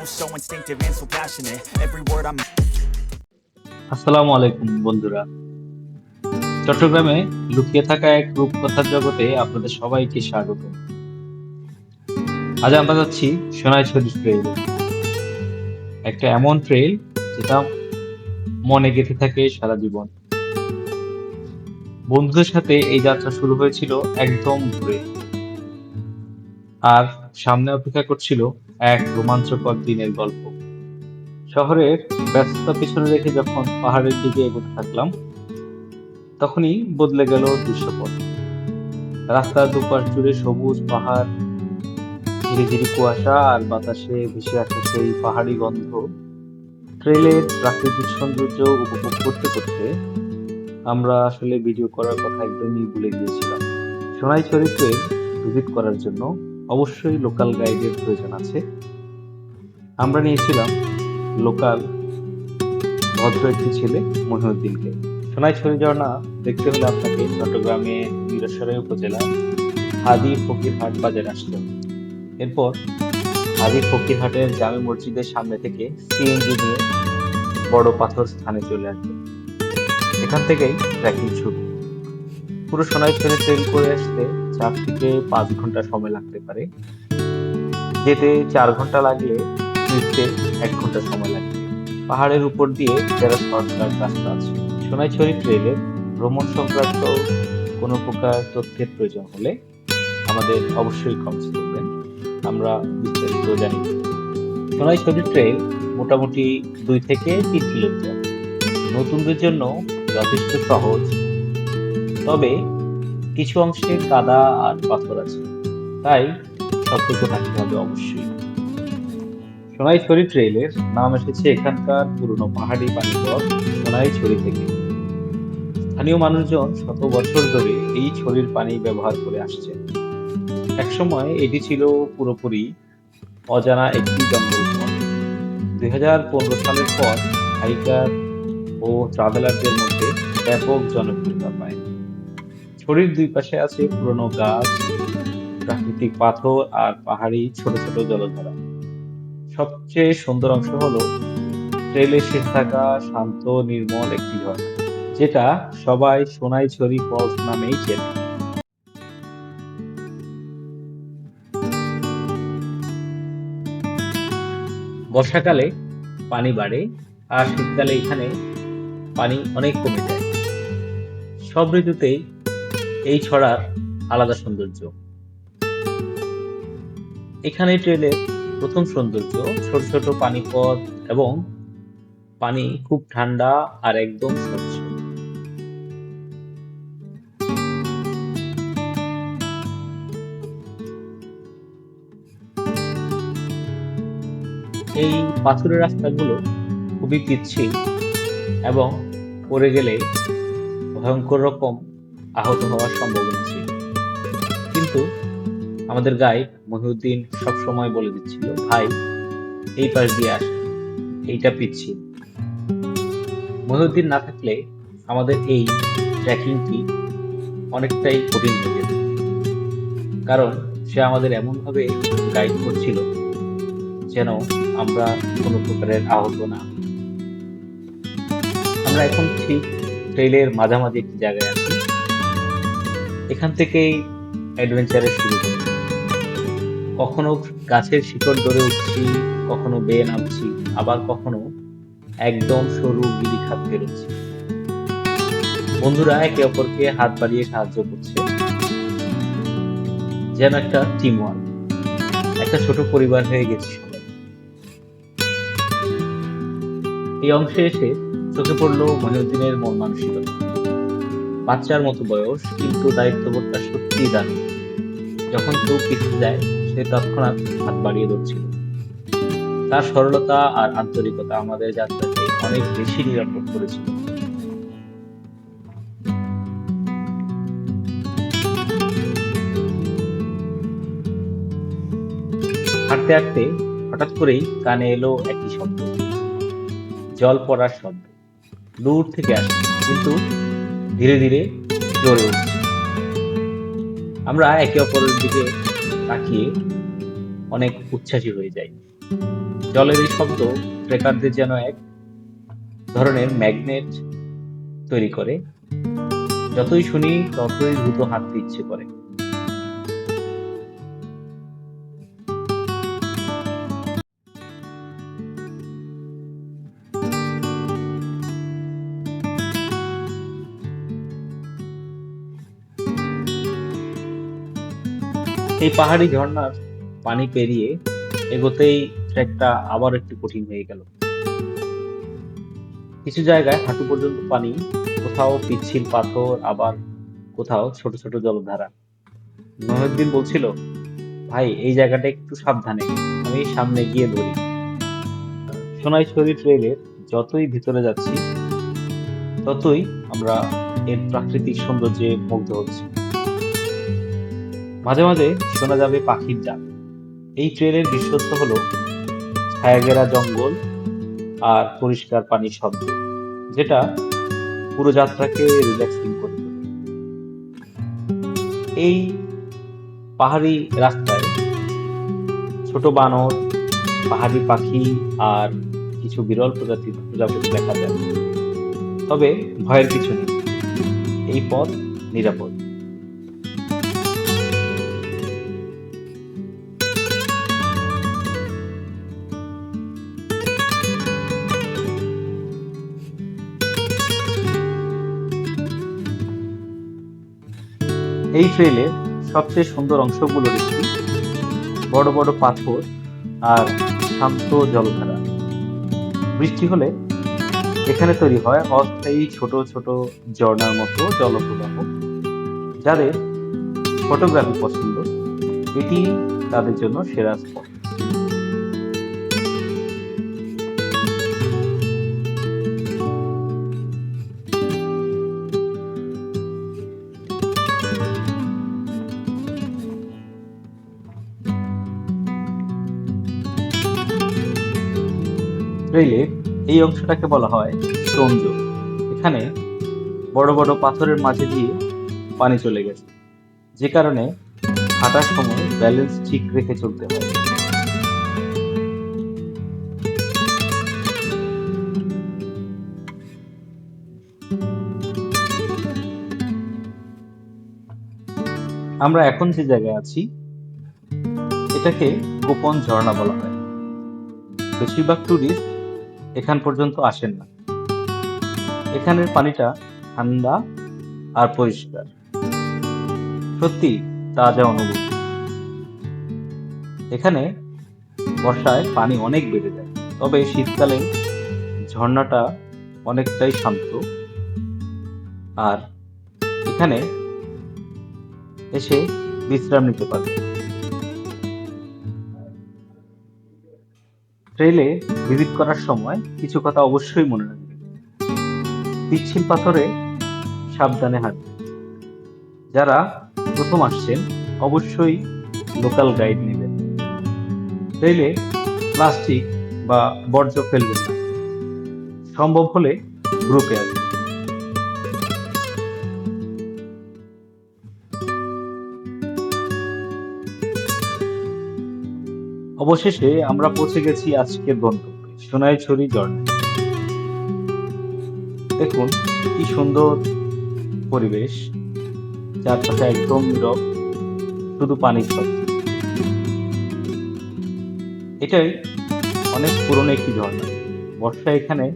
so instinctive and so passionate. Every word I'm আসসালামু আলাইকুম, বন্ধুরা। চট্টগ্রামে লুকিয়ে থাকা এক রূপকথার জগতে আপনাদের সবাইকে স্বাগত। আজ আমরা যাচ্ছি সোনাইছড়ি ট্রেইল একটা এমন ট্রেইল যেটা মনে গেঁথে থাকে সারা জীবন। বন্ধুদের সাথে এই যাত্রা শুরু হয়েছিল একদম ভোরে আর সামনে অপেক্ষা করছিল এক রোমাঞ্চকর দিনের গল্প। শহরের ব্যস্ততা পিছনে রেখে যখন পাহাড়ের দিকে এগোতে থাকলাম, তখনই বদলে গেল দৃশ্যপট। রাস্তার দুপাশ জুড়ে সবুজ পাহাড়, ধীরে ধীরে কুয়াশা আর বাতাসে ভেসে আসা সেই পাহাড়ি গন্ধ ট্রেলের প্রাকৃতিক সৌন্দর্য উপভোগ করতে করতে আমরা আসলে ভিডিও করার কথা একদমই ভুলে গিয়েছিলাম। সোনাই চরিত্রে ভিজিট করার জন্য অবশ্যই লোকাল গাইডের প্রয়োজন আছে। আমরা নিয়েছিলাম লোকাল ভদ্র একটি ছেলে, মহিউদ্দিনকে। সোনাইছড়ি ঝর্ণা দেখতে হলে আপনাকে চট্টগ্রামে বীরসরাই উপজেলা হাদি ফকিরহাট বাজারে আসতে এরপর হাদি ফকিরহাটের জামে মসজিদের সামনে থেকে সিএনজি নিয়ে বড় পাথর স্থানে চলে আসবে। এখান থেকেই ট্রেকিং শুরু। পুরো সোনাইছড়ি ট্রেন করে আসতে চার থেকে পাঁচ ঘণ্টা সময় লাগতে পারে। যেতে চার ঘণ্টা লাগলে, ফিরতে এক ঘণ্টা সময় লাগবে। পাহাড়ের উপর দিয়ে যারা শর্টকাট রাস্তা আছে সোনাইছড়ি ট্রেলের ভ্রমণ সংক্রান্ত কোনো প্রকার তথ্যের প্রয়োজন হলে আমাদের অবশ্যই কমেন্টস করবেন। আমরা বিস্তারিত জানি। সোনাইছড়ি ট্রেল মোটামুটি দুই থেকে তিন কিলোমিটার নতুনদের জন্য যথেষ্ট সহজ। তবে কিছু অংশে কাদা আর পাথর আছে। তাই সতর্ক থাকতে হবে অবশ্যই। সোনাইছড়ি ট্রেইলের নাম এসেছে এখানকার পুরনো পাহাড়ি পানিপথ সোনাইছড়ি থেকে। স্থানীয় মানুষজন শত বছর ধরে এই ছড়ির পানি ব্যবহার করে আসছে একসময় এটি ছিল পুরোপুরি অজানা একটি জঙ্গল দুই হাজার পনেরো সালের পর হাইকার ও ট্রাভেলারদের মধ্যে ব্যাপক জনপ্রিয়তা পায়। ছড়ির দুই পাশে আছে পুরনো গাছ, প্রাকৃতিক পাথর আর পাহাড়ি ছোট ছোট জলধারা। সবচেয়ে সুন্দর অংশ হলো ট্রেলের শেষ থাকা শান্ত, নির্মল একটি ঝর্ণা যেটা সবাই সোনাইছড়ি ফলস নামেই চেনে। বর্ষাকালে পানি বাড়ে আর শীতকালে এখানে পানি অনেক কমে যায়। সব ঋতুতেই এই ছড়ার আলাদা সৌন্দর্য। এখানে ট্রেলের প্রথম সৌন্দর্য ছোট ছোট পানিপথ এবং পানি খুব ঠান্ডা আর একদম স্বচ্ছ। এই পাথুরে রাস্তাগুলো খুবই পিচ্ছিল এবং পড়ে গেলে ভয়ঙ্কর রকম আহত হওয়ার সম্ভাবনা ছিল। কিন্তু আমাদের গাইড মহিউদ্দিন সবসময় বলে দিচ্ছিল, ভাই, এই পাশ দিয়ে আসে, এইটা পিচ্ছিল মহিউদ্দিন না থাকলে আমাদের এই ট্রেকিংটি অনেকটাই কঠিন হয়ে যেত। কারণ সে আমাদের এমনভাবে গাইড করছিল যেন আমরা কোনো প্রকারের আহত না আমরা এখন ঠিক ট্রেইলের মাঝামাঝি একটি জায়গায় আছি। এখান থেকেই অ্যাডভেঞ্চারের শুরু করি। কখনো গাছের শিকড় ধরে উঠছি, কখনো বেয়ে নামছি, আবার কখনো একদম সরু গিরি খাত বেরোচ্ছি বন্ধুরা একে অপরকে হাত বাড়িয়ে সাহায্য করছে। যেন একটা টিম ওয়ার্ক একটা ছোট পরিবার হয়ে গেছি এই অংশে এসে চোখে পড়ল মহিউদ্দিনের মন মানসিকতা বাচ্চার মতো বয়স, কিন্তু দায়িত্ববোধটা সত্যিই দারুণ যখন কেউ পিছিয়ে যায়, সে তৎক্ষণাৎ হাত বাড়িয়ে ধরছিল। তার সরলতা আর আন্তরিকতা আমাদের যাত্রাকে অনেক বেশি নিরাপদ করেছিল। হাঁটতে হাঁটতে হঠাৎ করেই কানে এলো একই শব্দ। জল পড়ার শব্দ। দূর থেকে আসছে কিন্তু ধীরে ধীরে জোরে উঠছে। আমরা একে অপরের দিকে তাকিয়ে অনেক উচ্ছ্বাসী হয়ে যাই। জলের এই শব্দ ট্রেকারদের যেন এক ধরনের ম্যাগনেট তৈরি করে। যতই শুনি, ততই দ্রুত হাঁটতে ইচ্ছে করে। এই পাহাড়ি ঝর্ণার পানি পেরিয়ে এগোতেই ট্রেকটা আবার একটু কঠিন হয়ে গেল। কিছু জায়গায় হাঁটু পর্যন্ত পানি, কোথাও পিচ্ছিল পাথর, আবার কোথাও ছোট ছোট জলধারা। মহিউদ্দিন বলছিল, ভাই, এই জায়গাটা একটু সাবধানে, আমি সামনে গিয়ে ধরি। সোনাইছড়ি ট্রেলের যতই ভিতরে যাচ্ছি, ততই আমরা এর প্রাকৃতিক সৌন্দর্যে মুগ্ধ হচ্ছি। মাঝে মাঝে শোনা যাবে পাখির ডাক। এই ট্রেনের বিশ্বস্ত হলো ছায়াঘেরা জঙ্গল আর পরিষ্কার পানির শব্দ, যেটা পুরো যাত্রাকে রিল্যাক্সিং করে এই পাহাড়ি রাস্তায় ছোট বানর, পাহাড়ি পাখি আর কিছু বিরল প্রজাতির প্রজাপতি দেখা যায়। তবে ভয়ের কিছু নেই, এই পথ নিরাপদ। এই ট্রেলের সবচেয়ে সুন্দর অংশগুলো একটি বড় বড় পাথর আর শান্ত জলধারা। বৃষ্টি হলে এখানে তৈরি হয় অস্থায়ী ছোট ছোট ঝর্ণার মতো জলপ্রবাহ, যাদের ফটোগ্রাফি পছন্দ। এটি তাদের জন্য সেরা স্পট অংশটাকে বলা হয় স্টোন এখানে বড় বড় পাথরের মাঝে দিয়ে পানি চলে গেছে। যে কারণে হাঁটার সময় ব্যালেন্স ঠিক রেখে চলতে হয়। আমরা এখন যে জায়গায় আছি, এটাকে গোপন ঝর্ণা বলা হয়। বেশিরভাগ টুরিস্ট এখান পর্যন্ত আসেন না। এখানের পানিটা ঠান্ডা আর পরিষ্কার। সত্যি তাজা অনুভূতি। এখানে বর্ষায় পানি অনেক বেড়ে যায়, তবে শীতকালে ঝর্ণাটা অনেকটাই শান্ত। আর এখানে এসে বিশ্রাম নিতে পারবে ট্রেলে ভিজিট করার সময় কিছু কথা অবশ্যই মনে রাখবেন পিচ্ছিল পাথরে সাবধানে হাঁটবেন যারা প্রথম আসছেন, অবশ্যই লোকাল গাইড নেবেন। ট্রেলে প্লাস্টিক বা বর্জ্য ফেলবেন না। সম্ভব হলে গ্রুপে আসবেন। অবশেষে আমরা পৌঁছে গেছি আজকের গন্তব্যে, সোনাইছড়ি ঝর্ণা দেখুন কি সুন্দর পরিবেশ, চারপাশে একদম নীরব, শুধু পানির শব্দ এটাই অনেক পুরনো একটি ঝর্ণা বর্ষায় এখানে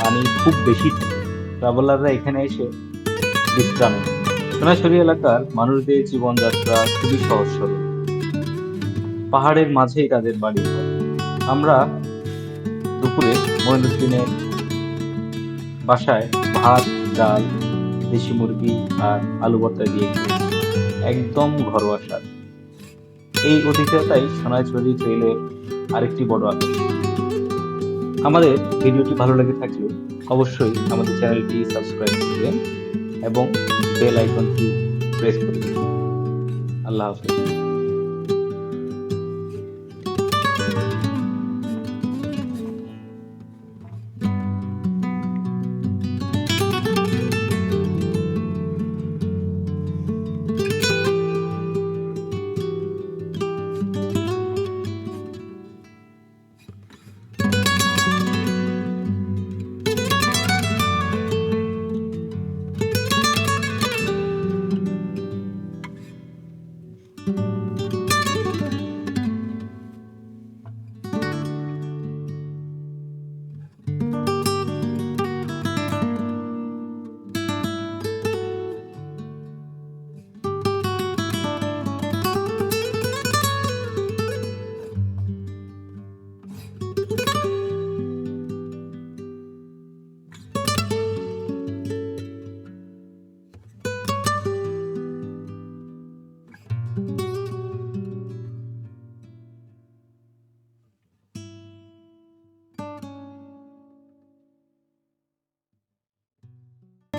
পানি খুব বেশি ট্রাভেলাররা এখানে এসে বিশ্রাম নেয়। সোনাইছড়ি এলাকার মানুষদের জীবনযাত্রা খুবই সহজ সরল। পাহাড়ের মাঝেই তাদের বাড়ি। আমরা দুপুরে মহিনুদ্দিনের বাসায় ভাত, ডাল, দেশি মুরগি আর আলু ভর্তা দিয়ে একদম ঘরোয়া স্বাদ। এই অতিথিয়তাই সোনাইছড়ি ট্রেলের আরেকটি বড় আকর্ষণ আমাদের ভিডিওটি ভালো লেগে থাকলে অবশ্যই আমাদের চ্যানেলটি সাবস্ক্রাইব করবেন এবং বেল আইকনটি প্রেস করবেন আল্লাহ হাফেজ।